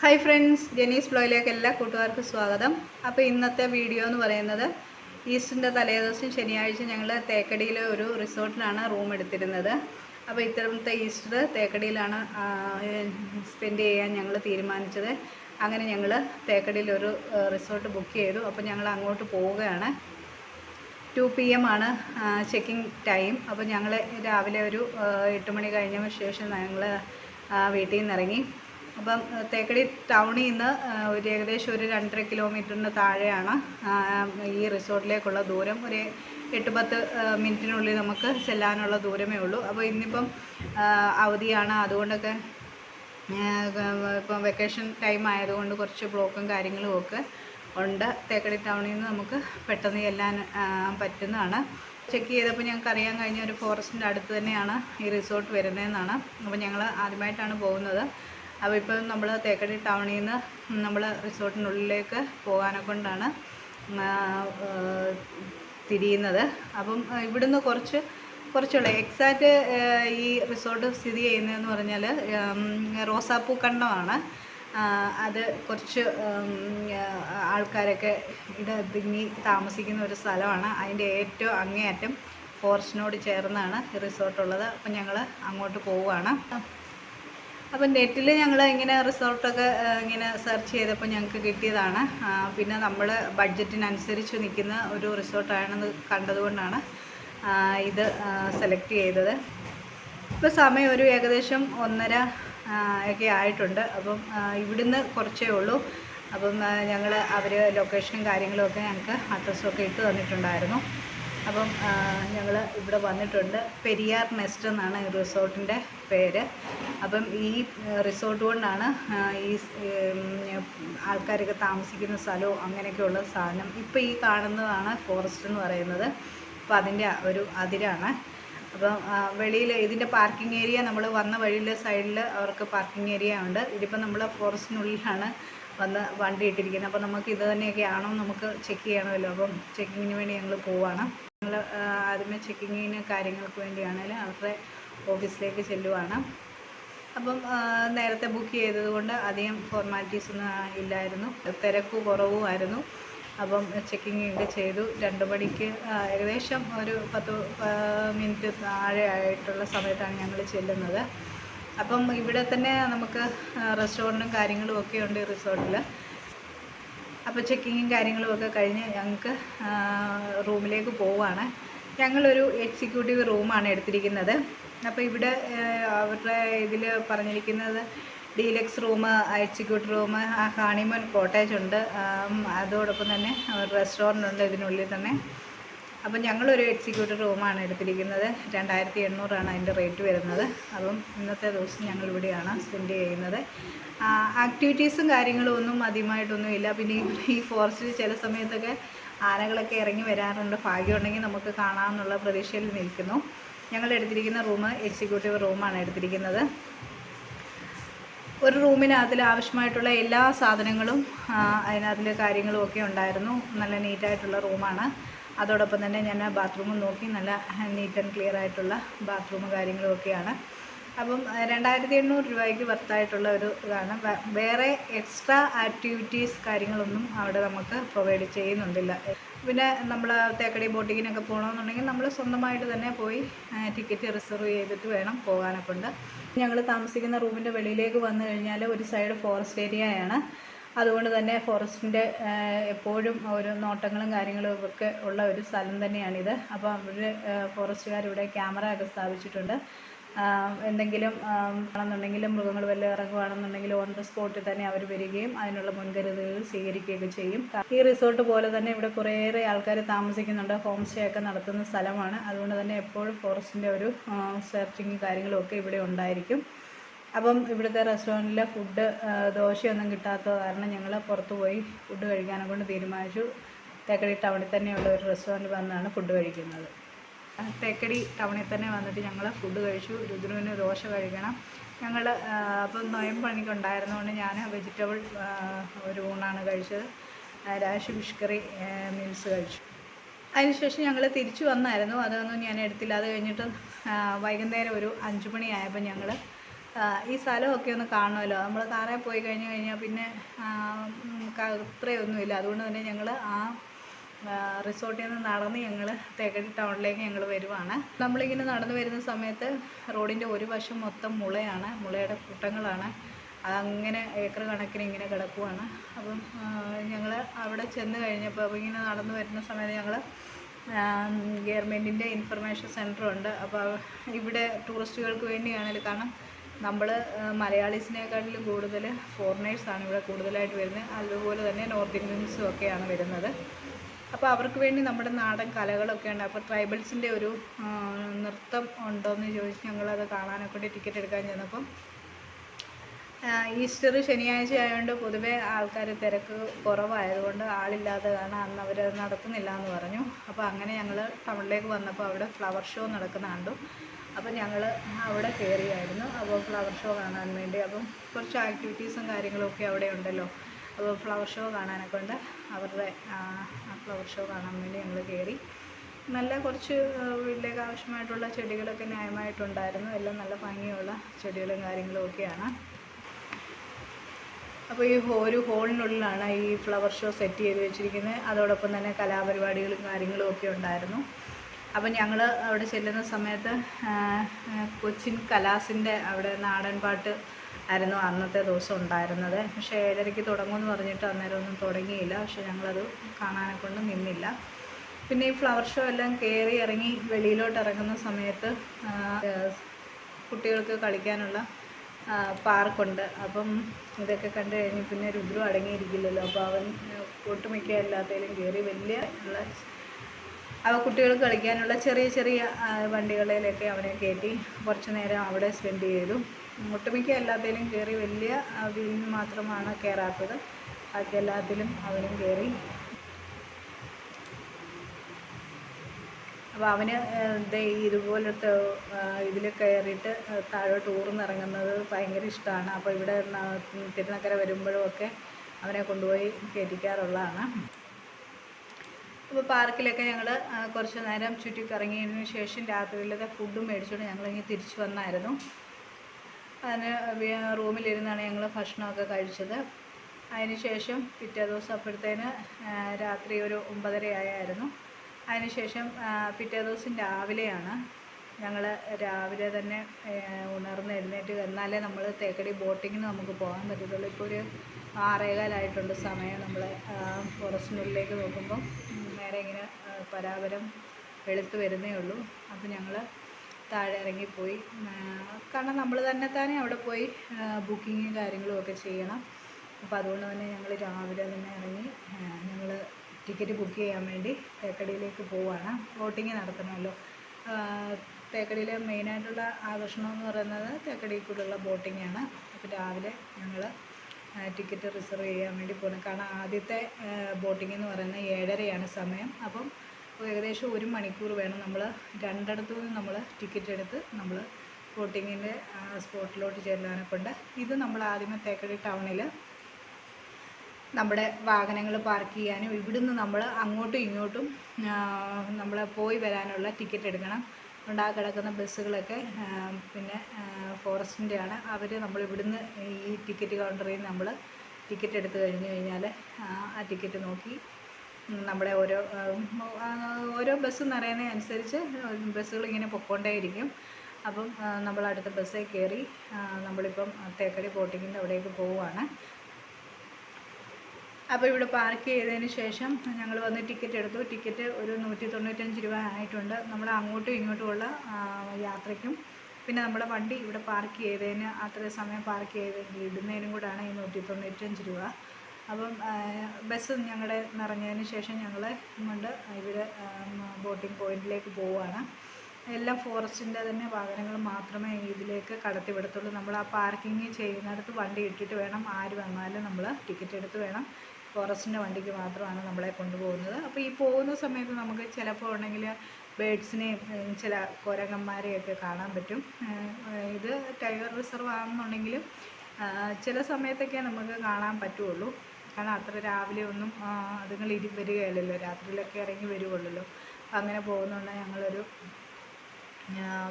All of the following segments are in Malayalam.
ഹായ് ഫ്രണ്ട്സ് ജെനീസ് ബ്ലോയിലേക്ക് എല്ലാ കൂട്ടുകാർക്കും സ്വാഗതം. അപ്പോൾ ഇന്നത്തെ വീഡിയോ എന്ന് പറയുന്നത് ഈസ്റ്റിന്റെ തലേദിവസം ശനിയാഴ്ച ഞങ്ങൾ തേക്കടിയിലെ ഒരു റിസോർട്ടിലാണ് റൂം എടുത്തിരുന്നത്. അപ്പോൾ ഇത്തരത്തെ ഈസ്റ്റർ തേക്കടിയിലാണ് സ്പെൻഡ് ചെയ്യാൻ ഞങ്ങൾ തീരുമാനിച്ചത്. അങ്ങനെ ഞങ്ങൾ തേക്കടിയിൽ ഒരു റിസോർട്ട് ബുക്ക് ചെയ്തു. അപ്പോൾ ഞങ്ങൾ അങ്ങോട്ട് പോവുകയാണ്. ടു പി എം ആണ് ചെക്കിംഗ് ടൈം അപ്പോൾ ഞങ്ങൾ രാവിലെ ഒരു എട്ട് മണി കഴിഞ്ഞതിന് ശേഷം ഞങ്ങൾ വീട്ടിൽ നിന്ന് ഇറങ്ങി. അപ്പം തേക്കടി ടൗണിൽ നിന്ന് ഒരു ഏകദേശം ഒരു രണ്ടര കിലോമീറ്ററിന് താഴെയാണ് ഈ റിസോർട്ടിലേക്കുള്ള ദൂരം. ഒരു എട്ട് പത്ത് മിനിറ്റിനുള്ളിൽ നമുക്ക് ചെല്ലാനുള്ള ദൂരമേ ഉള്ളൂ. അപ്പോൾ ഇന്നിപ്പം അവധിയാണ്. അതുകൊണ്ടൊക്കെ ഇപ്പം വെക്കേഷൻ ടൈം ആയതുകൊണ്ട് കുറച്ച് ബ്ലോക്കും കാര്യങ്ങളും ഒക്കെ ഉണ്ട്. തേക്കടി ടൗണിൽ നിന്ന് നമുക്ക് പെട്ടെന്ന് ചെല്ലാൻ പറ്റുന്നതാണ്. ചെക്ക് ചെയ്തപ്പോൾ ഞങ്ങൾക്ക് അറിയാൻ കഴിഞ്ഞ ഒരു ഫോറസ്റ്റിന്റെ അടുത്ത് തന്നെയാണ് ഈ റിസോർട്ട് വരുന്നതെന്നാണ്. അപ്പോൾ ഞങ്ങൾ ആദ്യമായിട്ടാണ് പോകുന്നത്. അപ്പോൾ ഇപ്പം നമ്മൾ തേക്കടി ടൗണിൽ നിന്ന് നമ്മൾ റിസോർട്ടിനുള്ളിലേക്ക് പോകാനെ കൊണ്ടാണ് തിരിയുന്നത്. അപ്പം ഇവിടുന്ന് കുറച്ച് കുറച്ചുള്ള. എക്സാക്റ്റ് ഈ റിസോർട്ട് സ്ഥിതി ചെയ്യുന്നതെന്ന് പറഞ്ഞാൽ റോസാപ്പൂ കണ്ടമാണ്. അത് കുറച്ച് ആൾക്കാരൊക്കെ ഇട തിങ്ങി താമസിക്കുന്ന ഒരു സ്ഥലമാണ്. അതിന്റെ ഏറ്റവും അങ്ങേയറ്റം ഫോറസ്റ്റിനോട് ചേർന്നാണ് ഈ റിസോർട്ടുള്ളത്. അപ്പം ഞങ്ങൾ അങ്ങോട്ട് പോവുകയാണ്. അപ്പം നെറ്റിൽ ഞങ്ങൾ ഇങ്ങനെ റിസോർട്ടൊക്കെ ഇങ്ങനെ സെർച്ച് ചെയ്തപ്പോൾ ഞങ്ങൾക്ക് കിട്ടിയതാണ്. പിന്നെ നമ്മൾ ബഡ്ജറ്റിനനുസരിച്ച് നിൽക്കുന്ന ഒരു റിസോർട്ടാണെന്ന് കണ്ടതുകൊണ്ടാണ് ഇത് സെലക്ട് ചെയ്തത്. ഇപ്പോൾ സമയം ഒരു ഏകദേശം ഒന്നര ഒക്കെ ആയിട്ടുണ്ട്. അപ്പം ഇവിടുന്ന് കുറച്ചേ ഉള്ളൂ. അപ്പം ഞങ്ങൾ അവർ ലൊക്കേഷനും കാര്യങ്ങളും ഒക്കെ ഞങ്ങൾക്ക് അഡ്രസ്സും ഒക്കെ ഇട്ട് തന്നിട്ടുണ്ടായിരുന്നു. അപ്പം ഞങ്ങൾ ഇവിടെ വന്നിട്ടുണ്ട്. പെരിയാർ നെസ്റ്റ് എന്നാണ് റിസോർട്ടിന്റെ പേര്. അപ്പം ഈ റിസോർട്ട് കൊണ്ടാണ് ഈ ആൾക്കാരൊക്കെ താമസിക്കുന്ന സ്ഥലവും അങ്ങനെയൊക്കെയുള്ള സാധനം ഇപ്പോൾ ഈ കാണുന്നതാണ് ഫോറസ്റ്റ് എന്ന് പറയുന്നത്. അപ്പോൾ അതിന്റെ ഒരു അതിരാണ്. അപ്പം വെളിയിൽ ഇതിന്റെ പാർക്കിംഗ് ഏരിയ നമ്മൾ വന്ന വഴിയിൽ സൈഡിൽ അവർക്ക് പാർക്കിംഗ് ഏരിയ ഉണ്ട്. ഇതിപ്പോൾ നമ്മൾ ഫോറസ്റ്റിനുള്ളിലാണ് വന്ന് വണ്ടി ഇട്ടിരിക്കുന്നത്. അപ്പോൾ നമുക്ക് ഇത് തന്നെയൊക്കെ ആണോ നമുക്ക് ചെക്ക് ചെയ്യണമല്ലോ. അപ്പം ചെക്കിങ്ങിന് വേണ്ടി ഞങ്ങൾ പോവാണ്. ഞങ്ങൾ ആദ്യമേ ചെക്കിങ്ങിന് കാര്യങ്ങൾക്ക് വേണ്ടിയാണെങ്കിൽ അവരുടെ ഓഫീസിലേക്ക് ചെല്ലുവാണ്. അപ്പം നേരത്തെ ബുക്ക് ചെയ്തത് കൊണ്ട് അധികം ഫോർമാലിറ്റീസ് ഒന്നും ഇല്ലായിരുന്നു. തിരക്ക് കുറവുമായിരുന്നു. അപ്പം ചെക്കിങ് ഒക്കെ ചെയ്തു. രണ്ട് മണിക്ക് ഏകദേശം ഒരു പത്ത് മിനിറ്റ് താഴെ ആയിട്ടുള്ള സമയത്താണ് ഞങ്ങൾ ചെല്ലുന്നത്. അപ്പം ഇവിടെ തന്നെ നമുക്ക് റെസ്റ്റോറന്റും കാര്യങ്ങളും ഒക്കെ ഉണ്ട് റിസോർട്ടിൽ അപ്പോൾ ചെക്കിങ്ങും കാര്യങ്ങളും ഒക്കെ കഴിഞ്ഞ് ഞങ്ങൾക്ക് റൂമിലേക്ക് പോവുകയാണ് ഞങ്ങളൊരു എക്സിക്യൂട്ടീവ് റൂമാണ് എടുത്തിരിക്കുന്നത്. അപ്പോൾ ഇവിടെ അവരുടെ ഇതിൽ പറഞ്ഞിരിക്കുന്നത് deluxe room executive room honeymoon cottage ഉണ്ട്. അതോടൊപ്പം തന്നെ റെസ്റ്റോറന്റ് ഉണ്ട് ഇതിനുള്ളിൽ തന്നെ. അപ്പം ഞങ്ങളൊരു എക്സിക്യൂട്ടീവ് റൂമാണ് എടുത്തിരിക്കുന്നത്. രണ്ടായിരത്തി എണ്ണൂറാണ് അതിന്റെ റേറ്റ് വരുന്നത്. അപ്പം ഇന്നത്തെ ദിവസം ഞങ്ങൾ ഇവിടെയാണ് സ്പെൻഡ് ചെയ്യുന്നത്. ആക്ടിവിറ്റീസും കാര്യങ്ങളും ഒന്നും അധികമായിട്ടൊന്നും ഇല്ല. പിന്നെ ഈ ഫോറസ്റ്റിൽ ചില സമയത്തൊക്കെ ആനകളൊക്കെ ഇറങ്ങി വരാറുണ്ട്. ഭാഗ്യമുണ്ടെങ്കിൽ നമുക്ക് കാണാമെന്നുള്ള പ്രതീക്ഷയിൽ നിൽക്കുന്നു. ഞങ്ങൾ എടുത്തിരിക്കുന്ന റൂം എക്സിക്യൂട്ടീവ് റൂമാണ് എടുത്തിരിക്കുന്നത്. ഒരു റൂമിന് അതിൽ ആവശ്യമായിട്ടുള്ള എല്ലാ സാധനങ്ങളും ആ, അതിനകത്തിൽ കാര്യങ്ങളും ഒക്കെ ഉണ്ടായിരുന്നു. നല്ല നീറ്റായിട്ടുള്ള റൂമാണ് അതോടൊപ്പം തന്നെ ഞാൻ ബാത്റൂമും നോക്കി നല്ല നീറ്റ് ആൻഡ് ക്ലിയർ ആയിട്ടുള്ള ബാത്റൂമും കാര്യങ്ങളും ഒക്കെയാണ്. അപ്പം രണ്ടായിരത്തി എണ്ണൂറ് രൂപയ്ക്ക് വർത്തായിട്ടുള്ള ഒരു ഇതാണ്. വേറെ എക്സ്ട്രാ ആക്ടിവിറ്റീസ് കാര്യങ്ങളൊന്നും അവിടെ നമുക്ക് പ്രൊവൈഡ് ചെയ്യുന്നുണ്ടില്ല. പിന്നെ നമ്മൾ തേക്കടി ബോട്ടിങ്ങിനൊക്കെ പോകണമെന്നുണ്ടെങ്കിൽ നമ്മൾ സ്വന്തമായിട്ട് തന്നെ പോയി ടിക്കറ്റ് റിസർവ് ചെയ്തിട്ട് വേണം പോകാനൊക്കെ ഉണ്ട്. ഞങ്ങൾ താമസിക്കുന്ന റൂമിന്റെ വെളിയിലേക്ക് വന്നു കഴിഞ്ഞാൽ ഒരു സൈഡ് ഫോറസ്റ്റ് ഏരിയയാണ് അതുകൊണ്ട് തന്നെ ഫോറസ്റ്റിന്റെ എപ്പോഴും ഒരു നോട്ടങ്ങളും കാര്യങ്ങളും ഒക്കെ ഉള്ള ഒരു സ്ഥലം തന്നെയാണിത്. അപ്പോൾ അവർ ഫോറസ്റ്റുകാർ ഇവിടെ ക്യാമറ ഒക്കെ സ്ഥാപിച്ചിട്ടുണ്ട്. എന്തെങ്കിലും ആണെന്നുണ്ടെങ്കിൽ മൃഗങ്ങൾ വല്ല ഇറങ്ങുകയാണെന്നുണ്ടെങ്കിൽ ഓൺ ദ സ്പോട്ടിൽ തന്നെ അവർ വരികയും അതിനുള്ള മുൻകരുതലുകൾ സ്വീകരിക്കുകയൊക്കെ ചെയ്യും. ഈ റിസോർട്ട് പോലെ തന്നെ ഇവിടെ കുറേയേറെ ആൾക്കാർ താമസിക്കുന്നുണ്ട്. ഹോം സ്റ്റേ ഒക്കെ നടത്തുന്ന സ്ഥലമാണ്. അതുകൊണ്ട് തന്നെ എപ്പോഴും ഫോറസ്റ്റിന്റെ ഒരു സെർച്ചിങ് കാര്യങ്ങളും ഒക്കെ ഇവിടെ ഉണ്ടായിരിക്കും. അപ്പം ഇവിടുത്തെ റെസ്റ്റോറന്റിലെ ഫുഡ് ദോശയൊന്നും കിട്ടാത്തത് കാരണം ഞങ്ങൾ പുറത്ത് പോയി ഫുഡ് കഴിക്കാനെ കൊണ്ട് തീരുമാനിച്ചു. തേക്കടി ടൗണിൽ തന്നെയുള്ള ഒരു റെസ്റ്റോറന്റ് വന്നാണ് ഫുഡ് കഴിക്കുന്നത്. തേക്കടി ടൗണിൽ തന്നെ വന്നിട്ട് ഞങ്ങൾ ഫുഡ് കഴിച്ചു. രുദ്രുവിന് ദോശ കഴിക്കണം. ഞങ്ങൾ അപ്പം നൊയമ്പ് പണിക്കുണ്ടായിരുന്നതുകൊണ്ട് ഞാൻ വെജിറ്റബിൾ ഒരു ഊണാണ് കഴിച്ചത്. രാശി ഫിഷ് കറി മീൽസ് കഴിച്ചു. അതിനുശേഷം ഞങ്ങൾ തിരിച്ചു വന്നായിരുന്നു. അതൊന്നും ഞാൻ എടുത്തില്ല. അത് കഴിഞ്ഞിട്ട് വൈകുന്നേരം ഒരു അഞ്ച് മണിയായപ്പോൾ ഞങ്ങൾ ഈ സ്ഥലമൊക്കെ ഒന്ന് കാണുമല്ലോ. നമ്മൾ താറേ പോയി കഴിഞ്ഞ് കഴിഞ്ഞാൽ പിന്നെ അത്രയൊന്നുമില്ല അതുകൊണ്ട് തന്നെ ഞങ്ങൾ ആ, റിസോർട്ടിൽ നിന്ന് നടന്ന് ഞങ്ങൾ തേക്കടി ടൗണിലേക്ക് ഞങ്ങൾ വരുവാണ്. നമ്മളിങ്ങനെ നടന്നു വരുന്ന സമയത്ത് റോഡിന്റെ ഒരു വശം മൊത്തം മുളയാണ്. മുളയുടെ കൂട്ടങ്ങളാണ്. അതങ്ങനെ ഏക്കർ കണക്കിന് ഇങ്ങനെ കിടക്കുവാണ്. അപ്പം ഞങ്ങൾ അവിടെ ചെന്ന് കഴിഞ്ഞപ്പോൾ അപ്പോൾ ഇങ്ങനെ നടന്നു വരുന്ന സമയത്ത് ഞങ്ങൾ ഗവൺമെന്റിന്റെ ഇൻഫർമേഷൻ സെന്റർ ഉണ്ട്. അപ്പോൾ ഇവിടെ ടൂറിസ്റ്റുകൾക്ക് വേണ്ടിയാണെങ്കിൽ കാരണം നമ്മൾ മലയാളീസിനേക്കാട്ടിലും കൂടുതൽ ഫോറിനേഴ്സാണ് ഇവിടെ കൂടുതലായിട്ട് വരുന്നത്. അതുപോലെ തന്നെ നോർത്ത് ഇന്ത്യൻസും ഒക്കെയാണ് വരുന്നത്. അപ്പോൾ അവർക്ക് വേണ്ടി നമ്മുടെ നാടൻ കലകളൊക്കെ ഉണ്ട് അപ്പോൾ ട്രൈബൽസിന്റെ ഒരു നൃത്തം ഉണ്ടോയെന്ന് ചോദിച്ച് ഞങ്ങളത് കാണാനൊക്കെ വേണ്ടി ടിക്കറ്റ് എടുക്കാൻ ചെന്നപ്പം ഈസ്റ്റർ ശനിയാഴ്ച ആയതുകൊണ്ട് പൊതുവേ ആൾക്കാർ തിരക്ക് കുറവായതുകൊണ്ട് ആളില്ലാതെ കാരണം അന്ന് അവർ നടത്തുന്നില്ല എന്ന് പറഞ്ഞു. അപ്പോൾ അങ്ങനെ ഞങ്ങൾ ടൗണിലേക്ക് വന്നപ്പോൾ അവിടെ ഫ്ലവർ ഷോ നടക്കുന്ന കണ്ടു അപ്പോൾ ഞങ്ങൾ അവിടെ കയറിയായിരുന്നു അപ്പോൾ ഫ്ലവർ ഷോ കാണാൻ വേണ്ടി. അപ്പം കുറച്ച് ആക്ടിവിറ്റീസും കാര്യങ്ങളും ഒക്കെ അവിടെ ഉണ്ടല്ലോ. ഫ്ലവർ ഷോ കാണാനൊക്കെ ഉണ്ട്. അവരുടെ ഫ്ലവർ ഷോ കാണാൻ വേണ്ടി ഞങ്ങൾ കയറി. നല്ല കുറച്ച് വീട്ടിലേക്ക് ആവശ്യമായിട്ടുള്ള ചെടികളൊക്കെ ന്യായമായിട്ടുണ്ടായിരുന്നു. എല്ലാം നല്ല ഭംഗിയുള്ള ചെടികളും കാര്യങ്ങളും ഒക്കെയാണ്. അപ്പോൾ ഈ ഒരു ഹോളിനുള്ളിലാണ് ഈ ഫ്ലവർ ഷോ സെറ്റ് ചെയ്ത് വെച്ചിരിക്കുന്നത്. അതോടൊപ്പം തന്നെ കലാപരിപാടികളും കാര്യങ്ങളും ഒക്കെ ഉണ്ടായിരുന്നു. അപ്പം ഞങ്ങൾ അവിടെ ചെല്ലുന്ന സമയത്ത് കൊച്ചിൻ കലാസിന്റെ അവിടെ നാടൻ പാട്ട് ആയിരുന്നു അന്നത്തെ ദിവസം ഉണ്ടായിരുന്നത്. പക്ഷേ ഏഴരയ്ക്ക് തുടങ്ങുമെന്ന് പറഞ്ഞിട്ട് അന്നേരം ഒന്നും തുടങ്ങിയില്ല. പക്ഷേ ഞങ്ങളത് കാണാനെ കൊണ്ട് നിന്നില്ല. പിന്നെ ഈ ഫ്ലവർ ഷോ എല്ലാം കയറി ഇറങ്ങി വെളിയിലോട്ട് ഇറങ്ങുന്ന സമയത്ത് കുട്ടികൾക്ക് കളിക്കാനുള്ള പാർക്കുണ്ട്. അപ്പം ഇതൊക്കെ കണ്ടു കഴിഞ്ഞ് പിന്നെ രുദ്രു അടങ്ങിയിരിക്കില്ലല്ലോ. അപ്പോൾ അവൻ ഒട്ടുമിക്ക എല്ലാത്തേലും കയറി വലിയ ഉള്ള അവ കുട്ടികൾക്ക് കളിക്കാനുള്ള ചെറിയ ചെറിയ വണ്ടികളിലൊക്കെ അവനെ കയറ്റി കുറച്ച് നേരം അവിടെ സ്പെൻഡ് ചെയ്തു. ഒട്ടുമിക്ക എല്ലാത്തിലും കയറി വലിയ വീലിന് മാത്രമാണ് കയറാത്തത്. ബാക്കി എല്ലാത്തിലും അവനും കയറി. അപ്പോൾ അവന് ഇതുപോലത്തെ ഇതിൽ കയറിയിട്ട് താഴോട്ട് ഊർന്നിറങ്ങുന്നത് ഭയങ്കര ഇഷ്ടമാണ് അപ്പോൾ ഇവിടെ തിരുനക്കര വരുമ്പോഴും ഒക്കെ അവനെ കൊണ്ടുപോയി കയറ്റിക്കാറുള്ളതാണ്. അപ്പോൾ പാർക്കിലൊക്കെ ഞങ്ങൾ കുറച്ച് നേരം ചുറ്റി കറങ്ങിയതിന് ശേഷം രാത്രിയിലത്തെ ഫുഡും മേടിച്ചുകൊണ്ട് ഞങ്ങളിങ്ങനെ തിരിച്ചു വന്നായിരുന്നു. അതിന് റൂമിലിരുന്നാണ് ഞങ്ങൾ ഭക്ഷണമൊക്കെ കഴിച്ചത്. അതിന് ശേഷം പിറ്റേ ദിവസം അപ്പോഴത്തേന് രാത്രി ഒരു ഒമ്പതര ആയായിരുന്നു അതിന് ശേഷം ആ, പിറ്റേ ദിവസം രാവിലെയാണ് ഞങ്ങൾ രാവിലെ തന്നെ ഉണർന്ന് എഴുന്നേറ്റ് എന്നാലേ നമ്മൾ തേക്കടി ബോട്ടിങ്ങിന് നമുക്ക് പോകാൻ പറ്റത്തുള്ളൂ. ഇപ്പോൾ ഒരു ആറേകാലായിട്ടുണ്ട് സമയം നമ്മൾ ഫോറസ്റ്റിനുള്ളിലേക്ക് നോക്കുമ്പം. നോക്കുമ്പോൾ നേരെ ഇങ്ങനെ പരാപരം വെളുത്ത് വരുന്നേ ഉള്ളൂ. അപ്പോൾ ഞങ്ങൾ താഴെ ഇറങ്ങിപ്പോയി കാരണം നമ്മൾ തന്നെ തന്നെ അവിടെ പോയി ബുക്കിങ്ങും കാര്യങ്ങളും ഒക്കെ ചെയ്യണം. അപ്പോൾ അതുകൊണ്ട് തന്നെ ഞങ്ങൾ രാവിലെ തന്നെ ഇറങ്ങി ഞങ്ങൾ ടിക്കറ്റ് ബുക്ക് ചെയ്യാൻ വേണ്ടി തേക്കടിയിലേക്ക് പോവുകയാണ് ബോട്ടിങ് നടത്തണമല്ലോ. തേക്കടിയിലെ മെയിനായിട്ടുള്ള ആകർഷണം എന്ന് പറയുന്നത് തേക്കടിയിൽ കൂടെയുള്ള ബോട്ടിങ്ങാണ് അപ്പോൾ രാവിലെ ഞങ്ങൾ ടിക്കറ്റ് റിസർവ് ചെയ്യാൻ വേണ്ടി പോകണം കാരണം ആദ്യത്തെ ബോട്ടിംഗ് എന്ന് പറയുന്നത് ഏഴരയാണ് സമയം. അപ്പം ഏകദേശം ഒരു മണിക്കൂർ വേണം നമ്മൾ രണ്ടിടത്തു നിന്ന് നമ്മൾ ടിക്കറ്റ് എടുത്ത് നമ്മൾ ബോട്ടിങ്ങിന്റെ സ്പോട്ടിലോട്ട് ചെല്ലാനെ കൊണ്ട്. ഇത് നമ്മൾ ആദ്യമേ തേക്കടി ടൗണിൽ നമ്മുടെ വാഹനങ്ങൾ പാർക്ക് ചെയ്യാനും ഇവിടുന്ന് നമ്മൾ അങ്ങോട്ടും ഇങ്ങോട്ടും നമ്മൾ പോയി വരാനുള്ള ടിക്കറ്റ് എടുക്കണം. അതുകൊണ്ട് ആ കിടക്കുന്ന ബസ്സുകളൊക്കെ പിന്നെ ഫോറസ്റ്റിന്റെ ആണ് അവർ നമ്മൾ ഇവിടുന്ന് ഈ ടിക്കറ്റ് കൗണ്ടറിൽ നമ്മൾ ടിക്കറ്റ് എടുത്തു കഴിഞ്ഞു കഴിഞ്ഞാൽ ആ ടിക്കറ്റ് നോക്കി നമ്മുടെ ഓരോ ഓരോ ബസ് നിറയുന്നതനുസരിച്ച് ബസ്സുകൾ ഇങ്ങനെ പൊക്കോണ്ടേയിരിക്കും. അപ്പം നമ്മൾ അടുത്ത ബസ്സിൽ കയറി നമ്മളിപ്പം തേക്കടി ബോട്ടിങ്ങിന്റെ അവിടേക്ക് പോവുകയാണ് അപ്പോൾ ഇവിടെ പാർക്ക് ചെയ്തതിന് ശേഷം ഞങ്ങൾ വന്ന് ടിക്കറ്റ് എടുത്തു. ടിക്കറ്റ് ഒരു നൂറ്റി തൊണ്ണൂറ്റഞ്ച് രൂപ ആയിട്ടുണ്ട്. നമ്മൾ അങ്ങോട്ടും ഇങ്ങോട്ടുമുള്ള യാത്രയ്ക്കും. പിന്നെ നമ്മുടെ വണ്ടി ഇവിടെ പാർക്ക് ചെയ്തതിന് അത്രയും സമയം പാർക്ക് ചെയ്ത് ഇടുന്നതിനും കൂടാണ് ഈ നൂറ്റി തൊണ്ണൂറ്റഞ്ച് രൂപ. അപ്പം ബസ് ഞങ്ങളുടെ നിറഞ്ഞതിന് ശേഷം ഞങ്ങൾ കൊണ്ട് ഇവിടെ ബോട്ടിംഗ് പോയിന്റിലേക്ക് പോവുകയാണ്. എല്ലാം ഫോറസ്റ്റിന്റെ തന്നെ വാഹനങ്ങൾ മാത്രമേ ഇതിലേക്ക് കടത്തി വിടത്തുള്ളൂ നമ്മൾ ആ പാർക്കിങ് ചെയ്യുന്നിടത്ത് വണ്ടി ഇട്ടിട്ട് വേണം. ആര് വന്നാലും നമ്മൾ ടിക്കറ്റ് എടുത്ത് വേണം. ഫോറസ്റ്റിന്റെ വണ്ടിക്ക് മാത്രമാണ് നമ്മളെ കൊണ്ടുപോകുന്നത്. അപ്പോൾ ഈ പോകുന്ന സമയത്ത് നമുക്ക് ചിലപ്പോൾ ഉണ്ടെങ്കിൽ ബേഡ്സിനെയും ചില കുരങ്ങന്മാരെയൊക്കെ കാണാൻ പറ്റും. ഇത് ടൈഗർ റിസർവ് ആണെന്നുണ്ടെങ്കിലും ചില സമയത്തൊക്കെ നമുക്ക് കാണാൻ പറ്റുള്ളൂ. കാരണം അത്ര രാവിലെ ഒന്നും അതുങ്ങൾ ഇരി വരികയില്ലല്ലോ. രാത്രിയിലൊക്കെ ഇറങ്ങി വരുവുള്ളല്ലോ. അങ്ങനെ പോകുന്നുണ്ട് ഞങ്ങളൊരു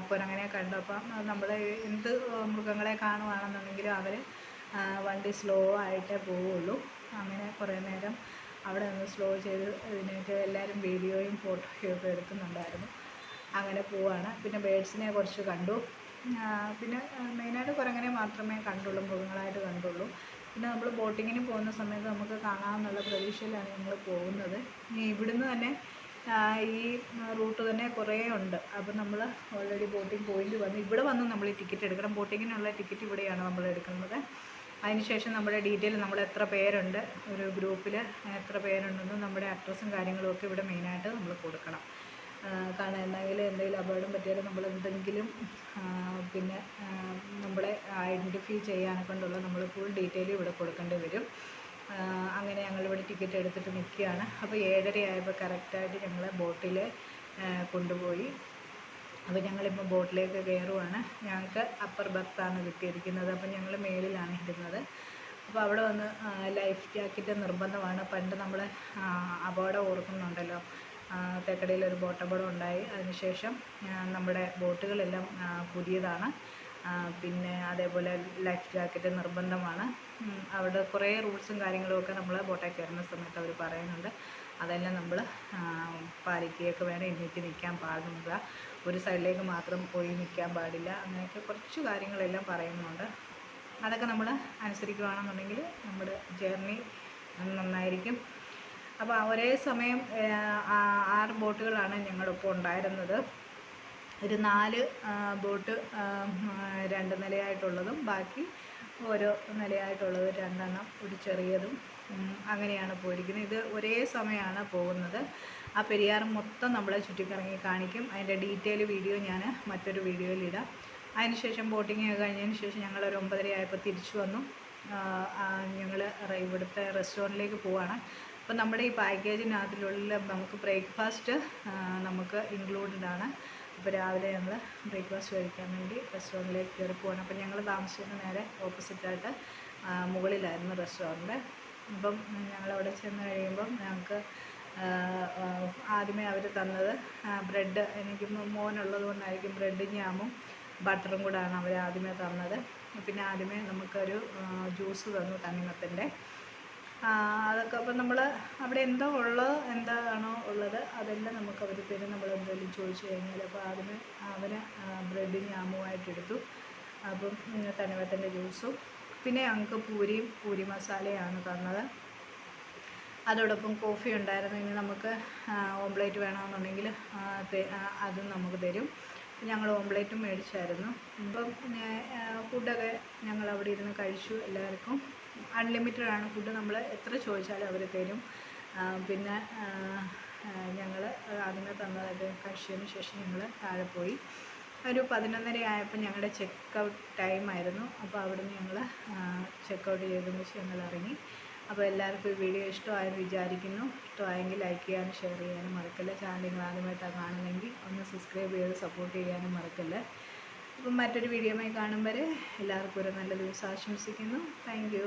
കുരങ്ങനെ കണ്ടു. അപ്പം നമ്മൾ എന്ത് മൃഗങ്ങളെ കാണുവാണെന്നുണ്ടെങ്കിലും അവർ വണ്ടി സ്ലോ ആയിട്ടേ പോവുള്ളൂ. അങ്ങനെ കുറേ നേരം അവിടെ നിന്ന് സ്ലോ ചെയ്ത് ഇതിനൊക്കെ എല്ലാവരും വീഡിയോയും ഫോട്ടോയും ഒക്കെ എടുക്കുന്നുണ്ടായിരുന്നു. അങ്ങനെ പോവാണ്. പിന്നെ ബേഡ്സിനെ കുറച്ച് കണ്ടു. പിന്നെ മെയിനായിട്ട് കുരങ്ങനെ മാത്രമേ കണ്ടുള്ളൂ മൃഗങ്ങളായിട്ട് കണ്ടുള്ളൂ. പിന്നെ നമ്മൾ ബോട്ടിങ്ങിന് പോകുന്ന സമയത്ത് നമുക്ക് കാണാമെന്നുള്ള പ്രതീക്ഷയിലാണ് ഞങ്ങൾ പോകുന്നത്. ഇനി ഇവിടുന്ന് തന്നെ ഈ റൂട്ട് തന്നെ കുറേ ഉണ്ട്. അപ്പം നമ്മൾ ഓൾറെഡി ബോട്ടിംഗ് പോയിന്റ് വന്ന് ഇവിടെ വന്ന് നമ്മൾ ടിക്കറ്റ് എടുക്കണം. ബോട്ടിങ്ങിനുള്ള ടിക്കറ്റ് ഇവിടെയാണ് നമ്മൾ എടുക്കുന്നത്. അതിനുശേഷം നമ്മുടെ ഡീറ്റെയിൽ നമ്മൾ എത്ര പേരുണ്ട് ഒരു ഗ്രൂപ്പിൽ എത്ര പേരുണ്ടെന്നും നമ്മുടെ അഡ്രസ്സും കാര്യങ്ങളും ഒക്കെ ഇവിടെ മെയിനായിട്ട് നമ്മൾ കൊടുക്കണം. കാരണം എന്തെങ്കിലും എന്തെങ്കിലും അപകടം പറ്റിയാലും നമ്മൾ എന്തെങ്കിലും പിന്നെ നമ്മളെ ഐഡന്റിഫൈ ചെയ്യാനെ കൊണ്ടുള്ള നമ്മൾ ഫുൾ ഡീറ്റെയിൽ ഇവിടെ കൊടുക്കേണ്ടി വരും. അങ്ങനെ ഞങ്ങളിവിടെ ടിക്കറ്റ് എടുത്തിട്ട് നിൽക്കുകയാണ്. അപ്പോൾ ഏഴര ആയപ്പോൾ കറക്റ്റായിട്ട് ഞങ്ങളെ ബോട്ടിൽ കൊണ്ടുപോയി. അപ്പോൾ ഞങ്ങളിപ്പോൾ ബോട്ടിലേക്ക് കയറുവാണ് ഞങ്ങൾക്ക് അപ്പർ ബർത്താണ് കിട്ടിയിരിക്കുന്നത്. അപ്പോൾ ഞങ്ങൾ മേളിലാണ് ഇരുന്നത്. അപ്പോൾ അവിടെ വന്ന് ലൈഫ് ജാക്കറ്റ് നിർബന്ധമാണ്. പണ്ട് നമ്മൾ അപകടം ഓർക്കുന്നുണ്ടല്ലോ. തേക്കടിയിൽ ഒരു ബോട്ട് അപകടം ഉണ്ടായി. അതിനുശേഷം നമ്മുടെ ബോട്ടുകളെല്ലാം പുതിയതാണ്. പിന്നെ അതേപോലെ ലൈഫ് ജാക്കറ്റ് നിർബന്ധമാണ്. അവിടെ കുറേ റൂൾസും കാര്യങ്ങളും ഒക്കെ നമ്മൾ ബോട്ടിൽ കയറുന്ന സമയത്ത് അവർ പറയുന്നുണ്ട്. അതെല്ലാം നമ്മൾ പാലിക്കുകയൊക്കെ വേണം. എണീറ്റ് നിൽക്കാൻ പാടില്ല ഒരു സൈഡിലേക്ക് മാത്രം പോയി നിൽക്കാൻ പാടില്ല. അങ്ങനെയൊക്കെ കുറച്ച് കാര്യങ്ങളെല്ലാം പറയുന്നുണ്ട്. അതൊക്കെ നമ്മൾ അനുസരിക്കുകയാണെന്നുണ്ടെങ്കിൽ നമ്മുടെ ജേർണി നന്നായിരിക്കും. അപ്പോൾ ഒരേ സമയം ആറ് ബോട്ടുകളാണ് ഞങ്ങളിപ്പോൾ ഉണ്ടായിരുന്നത്. ഒരു നാല് ബോട്ട് രണ്ട് നിലയായിട്ടുള്ളതും ബാക്കി ഓരോ നിലയായിട്ടുള്ളത് രണ്ടെണ്ണം ഒരു ചെറിയതും അങ്ങനെയാണ് പോയിരിക്കുന്നത്. ഇത് ഒരേ സമയമാണ് പോകുന്നത്. ആ പെരിയാർ മൊത്തം നമ്മളെ ചുറ്റിക്കറങ്ങി കാണിക്കും. അതിന്റെ ഡീറ്റെയിൽ വീഡിയോ ഞാൻ മറ്റൊരു വീഡിയോയിൽ ഇടാം. അതിനുശേഷം ബോട്ടിങ് കഴിഞ്ഞതിന് ശേഷം ഞങ്ങൾ ഒരു ഒമ്പതര ആയപ്പോൾ തിരിച്ചു വന്നു. ഞങ്ങൾ ഇവിടുത്തെ റെസ്റ്റോറന്റിലേക്ക് പോവാണ്. അപ്പോൾ നമ്മുടെ ഈ പാക്കേജിനകത്തിലുള്ള നമുക്ക് ബ്രേക്ക്ഫാസ്റ്റ് നമുക്ക് ഇൻക്ലൂഡഡ് ആണ്. അപ്പോൾ രാവിലെ ഞങ്ങൾ ബ്രേക്ക്ഫാസ്റ്റ് കഴിക്കാൻ വേണ്ടി റെസ്റ്റോറന്റിലേക്ക് കയറി പോവാണ്. അപ്പോൾ ഞങ്ങൾ താമസിക്കുന്ന നേരെ ഓപ്പോസിറ്റായിട്ട് മുകളിലായിരുന്നു റെസ്റ്റോറന്റ് അപ്പം ഞങ്ങളവിടെ ചെന്ന് കഴിയുമ്പം ഞങ്ങൾക്ക് ആദ്യമേ അവർ തന്നത് ബ്രെഡ്. എനിക്ക് മോനുള്ളത് കൊണ്ടായിരിക്കും ബ്രെഡും ജാമും ബട്ടറും കൂടാണ് അവർ ആദ്യമേ തന്നത്. പിന്നെ ആദ്യമേ നമുക്കൊരു ജ്യൂസ് തന്നു തണ്ണിമത്തന്റെ. അതൊക്കെ അപ്പം നമ്മൾ അവിടെ എന്തോ ഉള്ളത് എന്താണോ ഉള്ളത് അതെല്ലാം നമുക്ക് അവർ തരും. നമ്മൾ എന്തെങ്കിലും ചോദിച്ചു കഴിഞ്ഞാൽ അപ്പോൾ അതിന് അവന് ബ്രെഡ് ഞാമുമായിട്ടെടുത്തു അപ്പം തണിവത്തിന്റെ ജ്യൂസും പിന്നെ ഞങ്ങൾക്ക് പൂരിയും പൂരി മസാലയാണ് തന്നത്. അതോടൊപ്പം കോഫി ഉണ്ടായിരുന്നു. ഇനി നമുക്ക് ഓംപ്ലേറ്റ് വേണമെന്നുണ്ടെങ്കിൽ അതും നമുക്ക് തരും. ഞങ്ങൾ ഓംപ്ലേറ്റും മേടിച്ചായിരുന്നു. അപ്പം ഫുഡൊക്കെ ഞങ്ങൾ അവിടെ ഇരുന്ന് കഴിച്ചു എല്ലാവർക്കും. അൺലിമിറ്റഡ് ആണ് ഫുഡ് നമ്മൾ എത്ര ചോദിച്ചാലും അവർ തരും. പിന്നെ ഞങ്ങൾ ആദ്യമേ തന്നതൊക്കെ കഴിച്ചതിന് ശേഷം ഞങ്ങൾ താഴെ പോയി. ഒരു പതിനൊന്നര ആയപ്പോൾ ഞങ്ങളുടെ ചെക്ക് ഔട്ട് ടൈം ആയിരുന്നു. അപ്പോൾ അവിടുന്ന് ഞങ്ങൾ ചെക്ക് ഔട്ട് ചെയ്തതിന് ശേഷം ഞങ്ങൾ ഇറങ്ങി. അപ്പോൾ എല്ലാവർക്കും ഈ വീഡിയോ ഇഷ്ടമായെന്ന് വിചാരിക്കുന്നു. ഇഷ്ടമായെങ്കിൽ ലൈക്ക് ചെയ്യാനും ഷെയർ ചെയ്യാനും മറക്കല്ല. ചാനൽ നിങ്ങൾ ആദ്യമായിട്ടാണ് കാണുന്നതെങ്കിൽ ഒന്ന് സബ്സ്ക്രൈബ് ചെയ്ത് സപ്പോർട്ട് ചെയ്യാനും മറക്കല്ല. അപ്പം മറ്റൊരു വീഡിയോയുമായി കാണും വരെ എല്ലാവർക്കും ഒരു നല്ല ദിവസം ആശംസിക്കുന്നു. താങ്ക്